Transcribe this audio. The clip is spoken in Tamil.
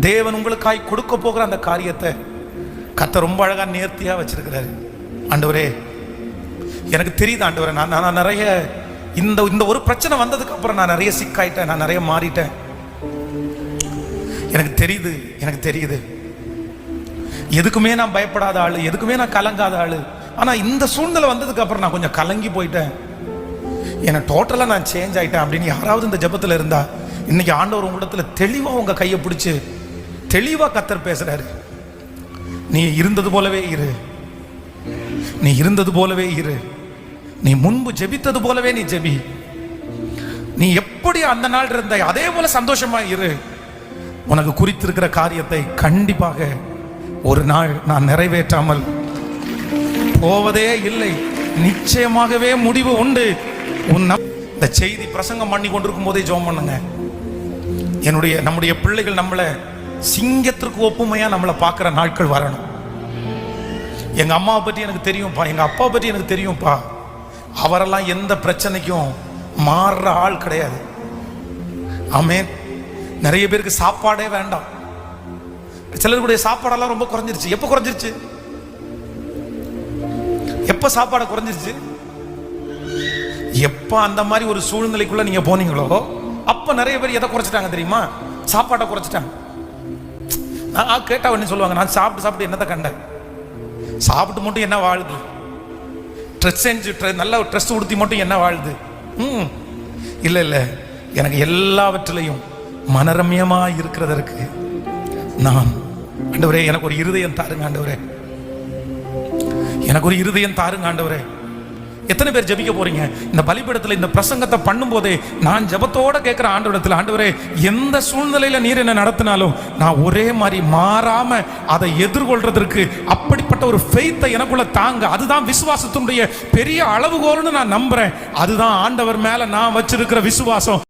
தேவன் உங்களுக்காய் கொடுக்க போகிற அந்த காரியத்தை கத்த ரொம்ப அழகாக நேர்த்தியாக வச்சிருக்கிறாரு. ஆண்டவரே எனக்கு தெரியுது ஆண்டவரே நான் நான் நிறைய இந்த இந்த ஒரு பிரச்சனை வந்ததுக்கு அப்புறம் நான் நிறைய சிக்காயிட்டேன் நான் நிறைய மாறிட்டேன். எனக்கு தெரியுது எனக்கு தெரியுது. எதுக்குமே நான் பயப்படாத ஆள் எதுக்குமே நான் கலங்காத ஆள். ஆனால் இந்த சூழ்நிலை வந்ததுக்கு அப்புறம் நான் கொஞ்சம் கலங்கி போயிட்டேன். என்ன டோட்டலாக நான் சேஞ்ச் ஆயிட்டேன் அப்படின்னு யாராவது இந்த ஜபத்தில் இருந்தா இன்னைக்கு ஆண்டவர் உங்களிடத்துல தெளிவாக உங்க கையை பிடிச்சி தெளிவா கத்தர் பேசுறாரு. நீ இருந்தது போலவே இரு. நீ இருந்தது போலவே இரு. நீ முன்பு ஜெபித்தது போலவே நீ ஜெபி. நீ எப்படி அந்த நாள் இருந்த அதே போல சந்தோஷமா இரு. உனக்கு குறித்திருக்கிற காரியத்தை கண்டிப்பாக ஒரு நாள் நான் நிறைவேற்றாமல் போவதே இல்லை. நிச்சயமாகவே முடிவு உண்டு. உன் இந்த செய்தி பிரசங்கம் பண்ணி கொண்டிருக்கும் போதே ஜோம் பண்ணுங்க. என்னுடைய நம்முடைய பிள்ளைகள் நம்மளை சிங்கத்திற்கு ஒப்புமையா நம்மளை பார்க்குற நாட்கள் வரணும். எங்க அம்மாவை பற்றி எனக்கு தெரியும்ப்பா எங்க அப்பாவை பற்றி எனக்கு தெரியும்ப்பா அவரெல்லாம் எந்த பிரச்சனைக்கும் மாறுற ஆள் கிடையாது. ஆமென். நிறைய பேருக்கு சாப்பாடே வேண்டாம். சிலருடைய சாப்பாடெல்லாம் ரொம்ப குறைஞ்சிருச்சு. எப்போ குறைஞ்சிருச்சு? எப்போ சாப்பாடு குறைஞ்சிருச்சு? எப்போ அந்த மாதிரி ஒரு சூழ்நிலைக்குள்ள நீங்க போனீங்களோ அப்போ நிறைய பேர் எதை குறைச்சிட்டாங்க தெரியுமா? சாப்பாட்டை குறைச்சிட்டாங்க. நான் கேட்டால் என்ன சொல்லுவாங்க நான் சாப்பிட்டு சாப்பிட்டு என்னத்தை கண்டேன்? சாப்பிட்டு மட்டும் என்ன வாழுது? ட்ரெஸ் செஞ்சு நல்லா நல்ல ட்ரெஸ் உடுத்தி மட்டும் என்ன வாழுது? ம். இல்லை இல்லை. எனக்கு எல்லாவற்றிலையும் மனரம்யமாக இருக்கிறதற்கு நான் ஆண்டவரே எனக்கு ஒரு இருதயம் தாருங்க ஆண்டவரே. எனக்கு ஒரு இருதயம் தாருங்க ஆண்டவரே. எத்தனை பேர் ஜெபிக்க போறீங்க? இந்த பலிபீடத்தில் இந்த பிரசங்கத்தை பண்ணும்போதே நான் ஜபத்தோட கேட்கிற ஆண்டவரத்தில் ஆண்டவரே எந்த சூழ்நிலையில நீர் என்ன நடத்தினாலும் நான் ஒரே மாதிரி மாறாம அதை எதிர்கொள்றதற்கு அப்படிப்பட்ட ஒரு ஃபெய்த்தை எனக்குள்ள தாங்க. அதுதான் விசுவாசத்தினுடைய பெரிய அளவுகோல்னு நான் நம்புறேன். அதுதான் ஆண்டவர் மேல நான் வச்சிருக்கிற விசுவாசம்.